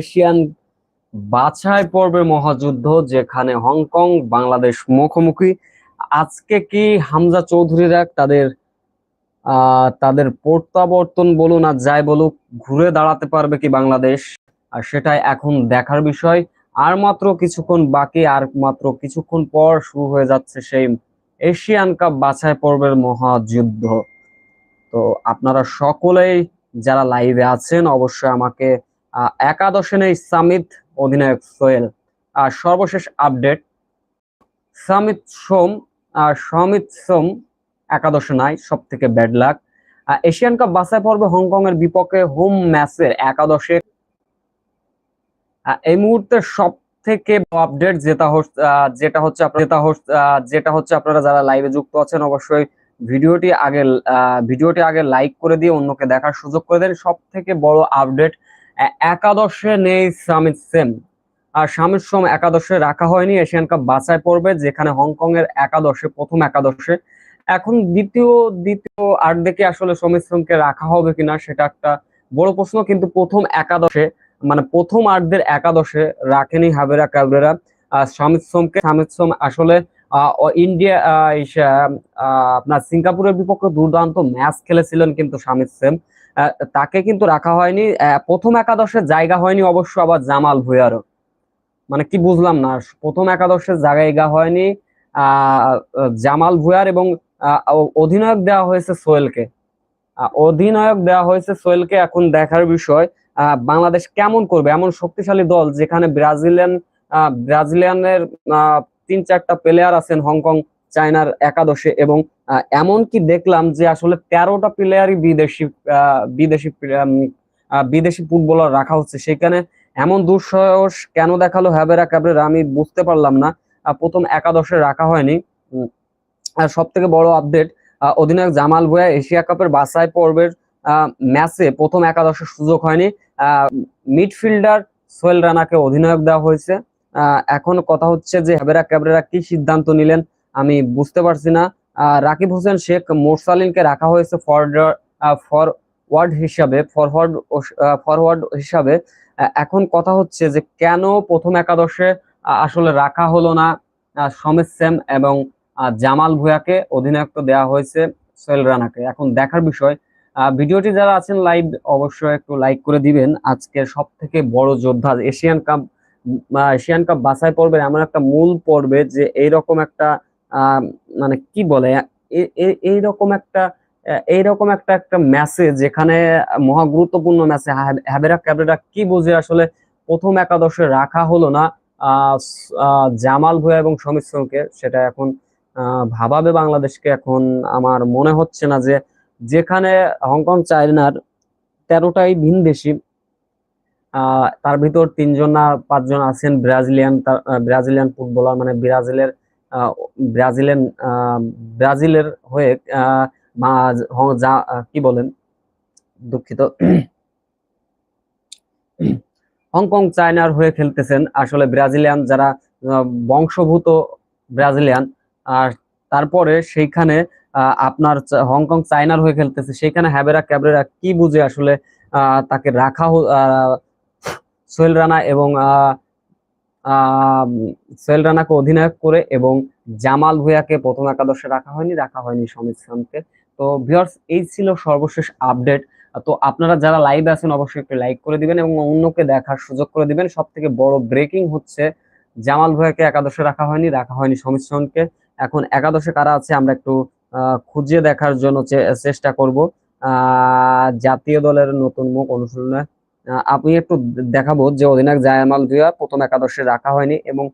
Asian বাছাই পর্বের মহাযুদ্ধ, যেখানে হংকং, বাংলাদেশ মুখোমুখি। আজকে কি হামজা চৌধুরীরা তাদের তাদের প্রত্যাবর্তন বলুন আর যাই বলুক, ঘুরে দাঁড়াতে পারবে কি বাংলাদেশ? আর সেটাই এখন দেখার বিষয়। আর মাত্র কিছুক্ষণ বাকি, আর মাত্র কিছুক্ষণ পর শুরু হয়ে যাচ্ছে সেই এশিয়ান কাপ বাছাই পর্বের মহাযুদ্ধ। তো আপনারা সকলেই যারা লাইভে আছেন, অবশ্যই আমাকে একাদশে নেই সামিত অধিনায়ক সোহেল। আর সর্বশেষ আপডেট, সামিত সোম, আর সমিত সোম একাদশে নাই সব থেকে ব্যাড লাক এশিয়ান কাপ বাছাই পর্বে হংকং এর বিপক্ষে হোম ম্যাচের একাদশে এই মুহূর্তে সব থেকে আপডেট যেটা যেটা হচ্ছে যেটা যেটা হচ্ছে আপনারা যারা লাইভে যুক্ত আছেন, অবশ্যই ভিডিওটি আগে ভিডিওটি আগে লাইক করে দিয়ে অন্যকে দেখার সুযোগ করে দেন। সব থেকে বড় আপডেট একাদশে নেই সামিত সেম। আর সামিত সোম একাদশে রাখা হয়নি, এশিয়ান কাপ বাছাই পর্বে, যেখানে হংকং এর একাদশে, প্রথম একাদশে। এখন দ্বিতীয় দ্বিতীয় আর্ধেকে আসলে সমিত সোমকে রাখা হবে কিনা, সেটা একটা বড় প্রশ্ন। কিন্তু প্রথম একাদশে মানে প্রথম আর্ধের একাদশে রাখেনি হাবেরা ক্যাবরেরা আর সামিত সোমকে সামিত সোম আসলে ইন্ডিয়া আপনার সিঙ্গাপুরের বিপক্ষে দুর্দান্ত ম্যাচ খেলেছিলেন কিন্তু সামিত সেম। তাকে কিন্তু রাখা হয়নি। প্রথম একাদশে জায়গা হয়নি অবশ্য আবার জামাল ভুয়ারও মানে কি বুঝলাম না, প্রথম একাদশের জায়গা হয়নি জামাল ভুয়ার এবং অধিনায়ক দেওয়া হয়েছে সোহেলকে। অধিনায়ক দেওয়া হয়েছে সোহেলকে এখন দেখার বিষয় বাংলাদেশ কেমন করবে? এমন শক্তিশালী দল যেখানে ব্রাজিলিয়ান ব্রাজিলিয়ানের তিন চারটা প্লেয়ার আছেন হংকং চায়নার একাদশে এবং আহ, এমনকি দেখলাম যে আসলে তেরোটা প্লেয়ারই বিদেশি বিদেশি বিদেশি ফুটবলার রাখা হচ্ছে। সেখানে এমন দুঃসাহস কেন দেখাল হ্যাবেরা ক্যাবরেরা আমি বুঝতে পারলাম না। প্রথম একাদশে রাখা হয়নি। আর সব থেকে বড় আপডেট অধিনায়ক জামাল ভুয়া এশিয়া কাপের বাছাই পর্বের ম্যাচে প্রথম একাদশের সুযোগ হয়নি। মিডফিল্ডার সোহেল রানাকে অধিনায়ক দেওয়া হয়েছে। এখন কথা হচ্ছে যে হ্যাবেরা ক্যাবরেরা কি সিদ্ধান্ত নিলেন আমি বুঝতে পারছি না। রাকিব হোসেন শেখ মোরসালিনকে রাখা হয়েছে ফরওয়ার্ড হিসাবে ফরওয়ার্ড ফরওয়ার্ড হিসাবে। এখন কথা হচ্ছে যে কেন প্রথম একাদশে আসলে রাখা হলো না সমিত সেম এবং জামাল ভুয়াকে অধিনায়কত্ব দেওয়া হয়েছে সোহেল রানাকে। এখন দেখার বিষয় ভিডিওটি যারা আছেন লাইভ অবশ্যই একটু লাইক করে দিবেন। আজকে সব থেকে বড় যোদ্ধা এশিয়ান কাপ এশিয়ান কাপ বাছাই পর্বের এমন একটা মূল পর্বে যে এইরকম একটা মানে কি বলে, এ- এ- এইরকম একটা এইরকম একটা একটা ম্যাচে যেখানে মহা গুরুত্বপূর্ণ ম্যাচে হ্যাবেরা ক্যাবেরা কি বুঝে আসলে প্রথম একাদশে রাখা হলো না জামাল ভুয়া এবং সোমকে সেটা এখন ভাবাবে বাংলাদেশকে। এখন আমার মনে হচ্ছে না যে যেখানে হংকং চায়নার তেরোটাই ভিনদেশি তার ভিতর তিনজন না পাঁচজন আছেন ব্রাজিলিয়ান ব্রাজিলিয়ান ফুটবলার মানে ব্রাজিলের ব্রাজিলের ব্রাজিলের হয়ে যা- কি বলেন? দুঃখিত। হংকং চায়নার হয়ে খেলতেছেন আসলে ব্রাজিলিয়ান যারা বংশভূত ব্রাজিলিয়ান। আর তারপরে সেইখানে আপনার হংকং চায়নার হয়ে খেলতেছে। সেইখানে হ্যাবেরা ক্যাবরেরা কি বুঝে আসলে তাকে রাখা সোহেল রানা এবং আহ, সোহেল রানাকে অধিনায়ক করে এবং জামাল ভুঁইয়াকে প্রথম একাদশে রাখা হয়নি রাখা হয়নি সমিত খানকে তো ভিউয়ার্স এই ছিল সর্বশেষ আপডেট তো আপনারা যারা লাইভ আছেন, অবশ্যই একটু লাইক করে দিবেন এবং অন্যকে দেখার সুযোগ করে দিবেন। সব থেকে বড় ব্রেকিং হচ্ছে, জামাল ভুঁইয়াকে একাদশে রাখা হয়নি রাখা হয়নি সমিত সোহনকে এখন একাদশে কারা আছে, আমরা একটু খুঁজে দেখার জন্য চেষ্টা করব। জাতীয় দলের নতুন মুখ অনুশীলনে আমি একটু দেখাবো যে অধিনায়ক জায়ামাল ভুঁইয়া প্রথম একাদশে রাখা হয়নি এবং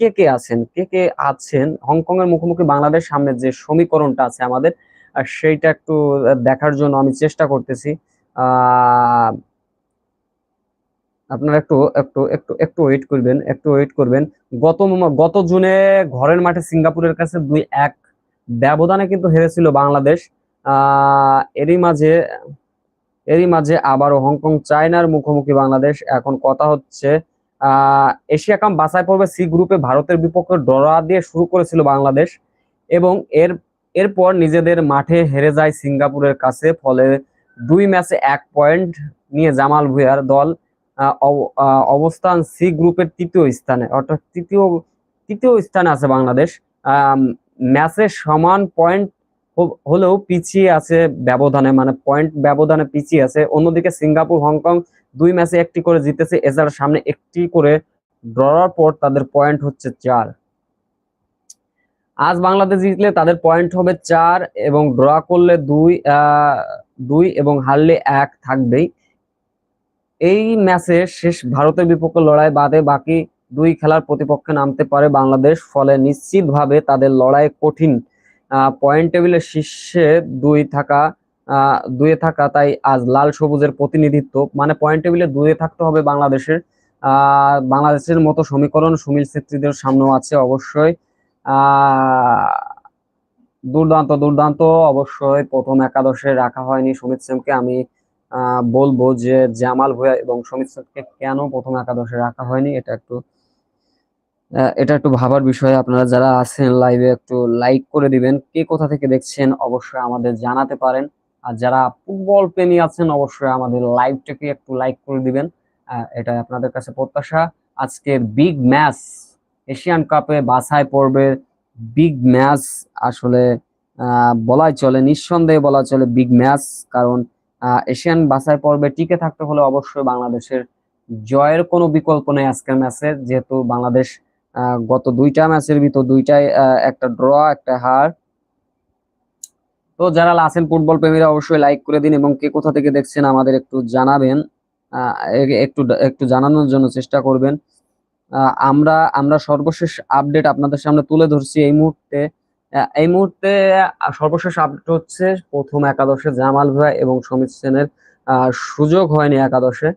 কে কে আছেন? কে কে আছেন? হংকং এর মুখোমুখি বাংলাদেশ সামনে যে সমীকরণটা আছে আমাদের সেইটা একটু দেখার জন্য আমি চেষ্টা করতেছি। আপনারা একটু একটু একটু একটু ওয়েট করবেন, একটু ওয়েট করবেন। গত গত জুনে ঘরের মাঠে সিঙ্গাপুরের কাছে দুই এক ব্যবধানে কিন্তু হেরেছিল বাংলাদেশ। আহ, এরই মাঝে এরই মাঝে আবারও হংকং, চায়নার মুখোমুখি বাংলাদেশ। এখন কথা হচ্ছে, আহ, এশিয়া কাপ বাছাই পর্বে সি গ্রুপে ভারতের বিপক্ষে ডরা দিয়ে শুরু করেছিল বাংলাদেশ এবং এর, এরপর নিজেদের মাঠে হেরে যায় সিঙ্গাপুরের কাছে, ফলে দুই ম্যাচে এক পয়েন্ট নিয়ে জামাল ভুঁইয়ার দল অব- অবস্থান সি গ্রুপের তৃতীয় স্থানে, অর্থাৎ তৃতীয় তৃতীয় স্থানে আছে বাংলাদেশ। ম্যাচে সমান পয়েন্ট হলেও পিছিয়ে আছে ব্যবধানে মানে পয়েন্ট ব্যবধানে পিছিয়ে আছে। অন্যদিকে সিঙ্গাপুর, হংকং দুই ম্যাচে একটি করে জিতেছে। এছাড়া সামনে একটি করে ড্রর পর তাদের পয়েন্ট হচ্ছে চার। আজ বাংলাদেশ জিতলে তাদের পয়েন্ট হবে চার এবং ড্র করলে দুই দুই এবং হারলে এক থাকবেই। এই ম্যাচে শেষ ভারতের বিপক্ষে লড়াই বাদে বাকি দুই খেলার প্রতিপক্ষে নামতে পারে বাংলাদেশ। ফলে নিশ্চিতভাবে তাদের লড়াই কঠিন। পয়েন্ট টেবিলের শীর্ষে দুই থাকা দুয়ে থাকা, তাই আজ লাল সবুজের প্রতিনিধিত্ব। মানে পয়েন্ট টেবিলে দুয়ে থাকতে হবে বাংলাদেশের। বাংলাদেশের মতো সমীকরণ সুনীল ছেত্রীদের সামনেও আছে অবশ্যই। দুর্দান্ত দুর্দান্ত। অবশ্যই প্রথম একাদশে রাখা হয়নি সুমিত সেনকে। আমি বলব যে জামাল ভুঁইয়া এবং সুমিত সেনকে কেন প্রথম একাদশে রাখা হয়নি, এটা একটু এটা একটু ভাবার বিষয়। আপনারা যারা আছেন লাইভে একটু লাইক করে দিবেন। কে কোথা থেকে দেখছেন অবশ্যই আমাদের জানাতে পারেন। আর যারা ফুটবল প্রেমী আছেন অবশ্যই আমাদের লাইভটাকে একটু লাইক করে দিবেন। এটা আপনাদের কাছে প্রত্যাশা। আজকের বিগ ম্যাচ এশিয়ান কাপে বাছাই পর্বের বিগ ম্যাচ আসলে বলাই চলে, নিঃসন্দেহে বলা চলে বিগ ম্যাচ কারণ এশিয়ান বাছাই পর্বে টিকে থাকতে হলে অবশ্যই বাংলাদেশের জয়ের কোনো বিকল্প নেই আজকের ম্যাচে যেহেতু বাংলাদেশ গত দুইটা ম্যাচের ভিতর দুইটাই একটা ড্র একটা হার। তো যারা আছেন ফুটবল প্রেমীরা অবশ্যই লাইক করে দিন এবং কে কোথা থেকে দেখছেন আমাদের একটু জানাবেন। একটু একটু জানানোর জন্য চেষ্টা করবেন। আমরা আমরা সর্বশেষ আপডেট আপনাদের সামনে তুলে ধরছি এই মুহূর্তে। এই মুহূর্তে সর্বশেষ আপডেট হচ্ছে প্রথম একাদশে জামাল ভাই এবং সমিত সেনের সুযোগ হয়নি একাদশে।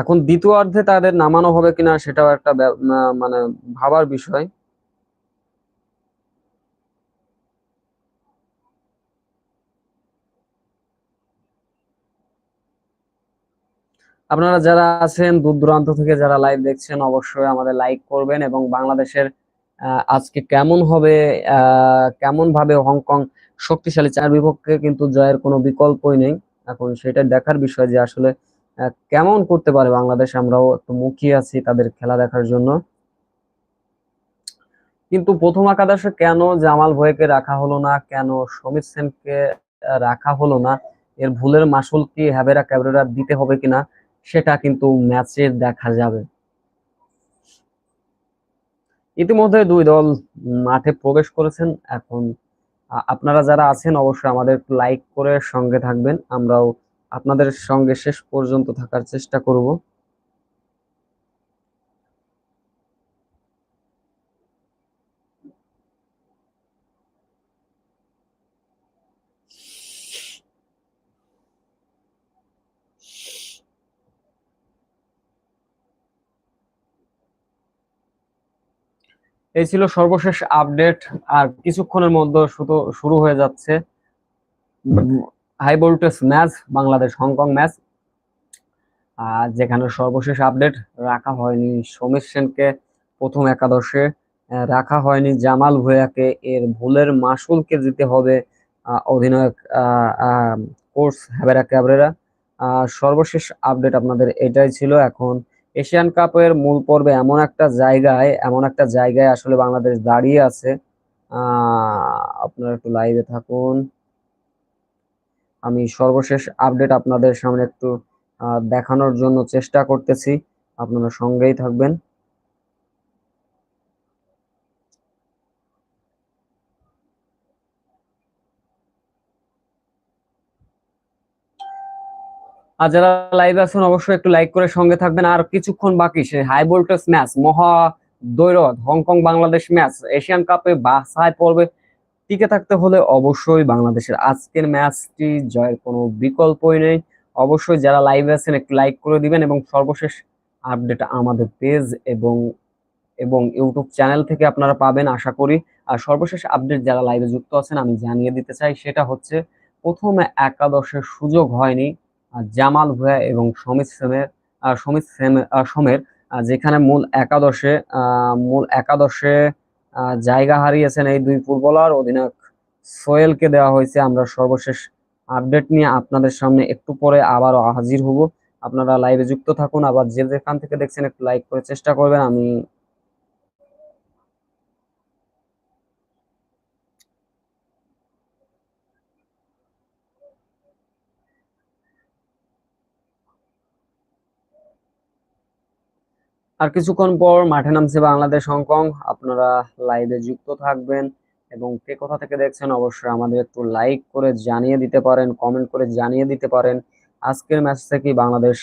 এখন দ্বিতীয়ার্ধে তাদের নামানো হবে কিনা সেটাও একটা মানে ভাবার বিষয়। আপনারা যারা আছেন, দূর দূরান্ত থেকে যারা লাইভ দেখছেন, অবশ্যই আমাদের লাইক করবেন এবং বাংলাদেশের আজকে কেমন হবে কেমন ভাবে হংকং শক্তিশালী চার বিপক্ষে কিন্তু জয়ের কোনো বিকল্পই নেই। এখন সেটা দেখার বিষয় যে আসলে কেমন করতে পারে বাংলাদেশ? আমরাও একটু মুখিয়ে আছি তাদের খেলা দেখার জন্য। কিন্তু প্রথম একাদশে কেন জামাল ভয়েকে রাখা হলো না? কেন সমিত সেনকে রাখা হলো না? এর ভুলের মাসুল কি হ্যাবেরা ক্যাবরেরা দিতে হবে কিনা, সেটা কিন্তু ম্যাচে দেখা যাবে। ইতিমধ্যে দুই দল মাঠে প্রবেশ করেছেন। এখন আপনারা যারা আছেন, অবশ্যই আমাদের লাইক করে সঙ্গে থাকবেন। আমরাও আপনাদের সঙ্গে শেষ পর্যন্ত থাকার চেষ্টা করব। এই ছিল সর্বশেষ আপডেট, আর কিছুক্ষণের মধ্যে শুরু হয়ে যাচ্ছে। High voltage match Bangladesh Hong Kong match যেখানে সর্বশেষ আপডেট রাখা হয়নি। সমীর সেনকে প্রথম একাদশে রাখা হয়নি। জামাল ভুঁইয়াকে এর ভুলের মাসুলকে দিতে হবে অধিনায়ক কোচ হ্যাবেরা ক্যাবরেরা সর্বশেষ আপডেট আপনাদের এটাই ছিল এখন। এশিয়ান কাপের মূল পর্বে এমন একটা জায়গায়, এমন একটা জায়গায় আসলে বাংলাদেশ দাঁড়িয়ে আছে। আপনারা একটু লাইভে থাকুন। আমি সর্বশেষ আপডেট আপনাদের সামনে একটু দেখানোর জন্য চেষ্টা করতেছি। আপনারা সঙ্গেই থাকবেন। আর যারা লাইভে আছেন, অবশ্যই একটু লাইক করে সঙ্গে থাকবেন। আর কিছুক্ষণ বাকি সে হাই ভোল্টেজ ম্যাচ মহা দৈরথ Hong Kong Bangladesh match Asian কাপে বাছাই পর্বে টিকে থাকতে হলে অবশ্যই বাংলাদেশের আজকের ম্যাচটি জয়ের কোনো বিকল্পই নেই। অবশ্যই যারা লাইভে আছেন, একটু লাইক করে দিবেন এবং সর্বশেষ আপডেট আমাদের পেজ এবং এবং ইউটিউব চ্যানেল থেকে আপনারা পাবেন, আশা করি। আর সর্বশেষ আপডেট যারা লাইভে যুক্ত আছেন, আমি জানিয়ে দিতে চাই, সেটা হচ্ছে প্রথমে একাদশের সুযোগ হয়নি জামাল ভুঁইয়া এবং সমিত সেমের সমিত সেম- সোমের যেখানে মূল একাদশে মূল একাদশে জায়গা হারিয়েছেন এই দুই ফুটবলার। অধিনায়ক সোহেলকে দেওয়া হয়েছে। আমরা সর্বশেষ আপডেট নিয়ে আপনাদের সামনে একটু পরে আবারও হাজির হব। আপনারা লাইভে যুক্ত থাকুন। আবার যে যেখান থেকে দেখছেন একটু লাইক করে চেষ্টা করবেন। আমি আর কিছুক্ষণ পর মাঠে নামছে বাংলাদেশ, হংকং। আপনারা লাইভে যুক্ত থাকবেন এবং কে কোথা থেকে দেখছেন অবশ্যই আমাদের একটু লাইক করে জানিয়ে দিতে পারেন কমেন্ট করে জানিয়ে দিতে পারেন আজকের ম্যাচ থেকে বাংলাদেশ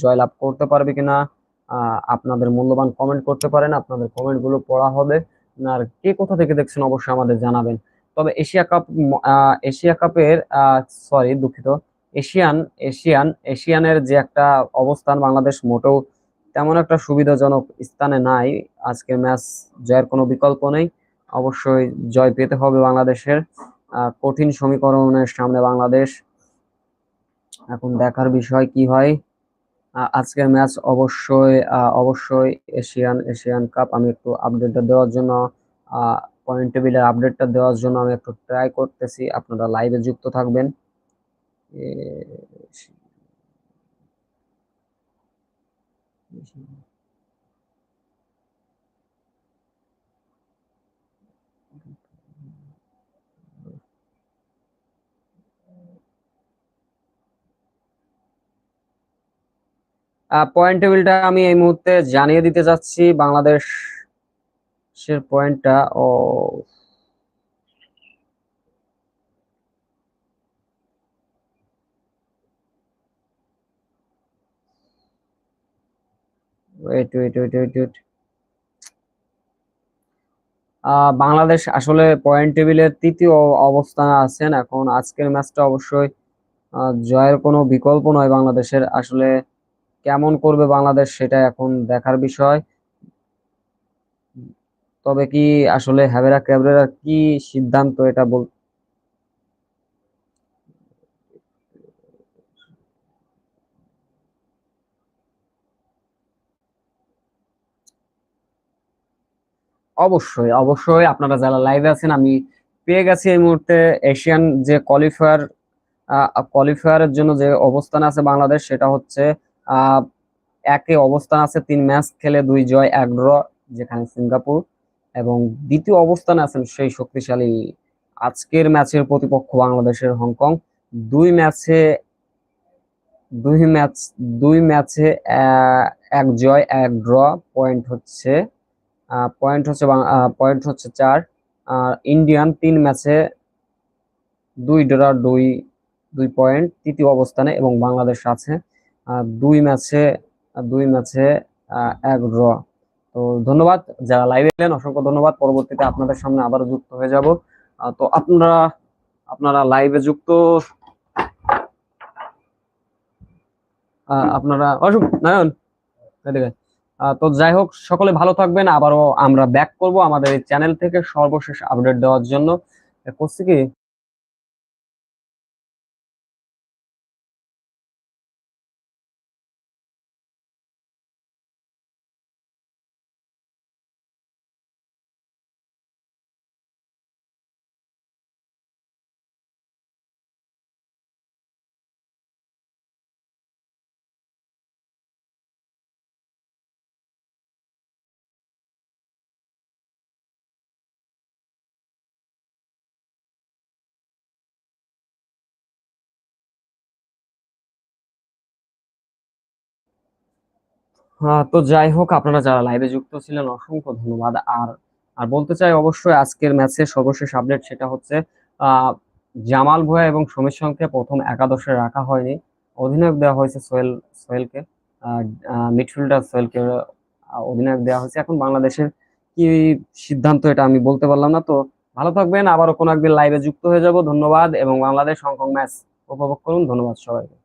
জয়লাভ করতে পারবে কিনা আপনাদের মূল্যবান কমেন্ট করতে পারেন, আপনাদের কমেন্টগুলো পড়া হবে। আর কে কোথা থেকে দেখছেন অবশ্যই আমাদের জানাবেন। তবে এশিয়া কাপ এশিয়া কাপের সরি দুঃখিত। এশিয়ান এশিয়ান, এশিয়ানের যে একটা অবস্থান বাংলাদেশ মোটেও তেমন একটা সুবিধাজনক স্থানে নাই। আজকের ম্যাচ জয়ের কোনো বিকল্প নেই। অবশ্যই জয় পেতে হবে বাংলাদেশের। কঠিন সমীকরণের সামনে বাংলাদেশ। এখন দেখার বিষয় কি হয়? আজকের ম্যাচ অবশ্যই অবশ্যই এশিয়ান এশিয়ান কাপ। আমি একটু আপডেটটা দেওয়ার জন্য পয়েন্ট টেবিলের আপডেটটা দেওয়ার জন্য আমি একটু ট্রাই করতেছি। আপনারা লাইভে যুক্ত থাকবেন। পয়েন্ট টেবিলটা আমি এই মুহূর্তে জানিয়ে দিতে চাচ্ছি বাংলাদেশের পয়েন্টটা ও wait wait wait wait wait Bangladesh আসলে পয়েন্ট টেবিলের তৃতীয় অবস্থানে আছেন। এখন আজকের ম্যাচটা অবশ্যই জয়ের কোনো বিকল্প নয় বাংলাদেশের। আসলে কেমন করবে বাংলাদেশ সেটা এখন দেখার বিষয়। তবে কি আসলে হ্যাভেরা ক্যাবরেরার কি সিদ্ধান্ত এটা বল অবশ্যই অবশ্যই আপনারা যারা লাইভে আছেন, আমি পেয়ে গেছি এই মুহূর্তে এশিয়ান যে কোয়ালিফায়ার কোয়ালিফায়ারের জন্য যে অবস্থান আছে বাংলাদেশ, সেটা হচ্ছে একে অবস্থান আছে তিন ম্যাচ খেলে, দুই জয়, এক ড্র যেখানে সিঙ্গাপুর এবং দ্বিতীয় অবস্থানে আছেন সেই শক্তিশালী আজকের ম্যাচের প্রতিপক্ষ বাংলাদেশের হংকং। দুই ম্যাচে দুই ম্যাচ দুই ম্যাচে এক জয়, এক ড্র পয়েন্ট হচ্ছে পয়েন্ট হচ্ছে পয়েন্ট হচ্ছে চার। আর ইন্ডিয়ান তিন ম্যাচে দুই ড্র দুই দুই পয়েন্ট তৃতীয় অবস্থানে এবং বাংলাদেশ আছে। দুই ম্যাচে দুই ম্যাচে এক ড্র তো ধন্যবাদ। যারা লাইভে এলেন, অসংখ্য ধন্যবাদ। পরবর্তীতে আপনাদের সামনে আবারও যুক্ত হয়ে যাব। তো আপনারা আপনারা লাইভে যুক্ত আপনারা অসুখ নায়ন এদিকে তো যাই হোক, সকলে ভালো থাকবেন। আবারও আমরা ব্যাক করব আমাদের এই চ্যানেল থেকে সর্বশেষ আপডেট দেওয়ার জন্য। করছি কি? তো যাই হোক, আপনারা যারা লাইভে যুক্ত ছিলেন, অসংখ্য ধন্যবাদ। আর আর বলতে চাই অবশ্যই আজকের ম্যাচের সর্বশেষ আপডেট সেটা হচ্ছে জামাল ভুয়া এবং সমীর সঙ্গে প্রথম একাদশে রাখা হয়নি। অধিনায়ক দেওয়া হয়েছে সোহেল, সোহেলকে মিডফিল্ডার সোহেলকে অধিনায়ক দেওয়া হয়েছে। এখন বাংলাদেশের কি সিদ্ধান্ত এটা আমি বলতে পারলাম না। তো ভালো থাকবেন, আবারও কোনো একদিন লাইভে যুক্ত হয়ে যাব। ধন্যবাদ এবং বাংলাদেশ হংকং ম্যাচ উপভোগ করুন। ধন্যবাদ সবাইকে।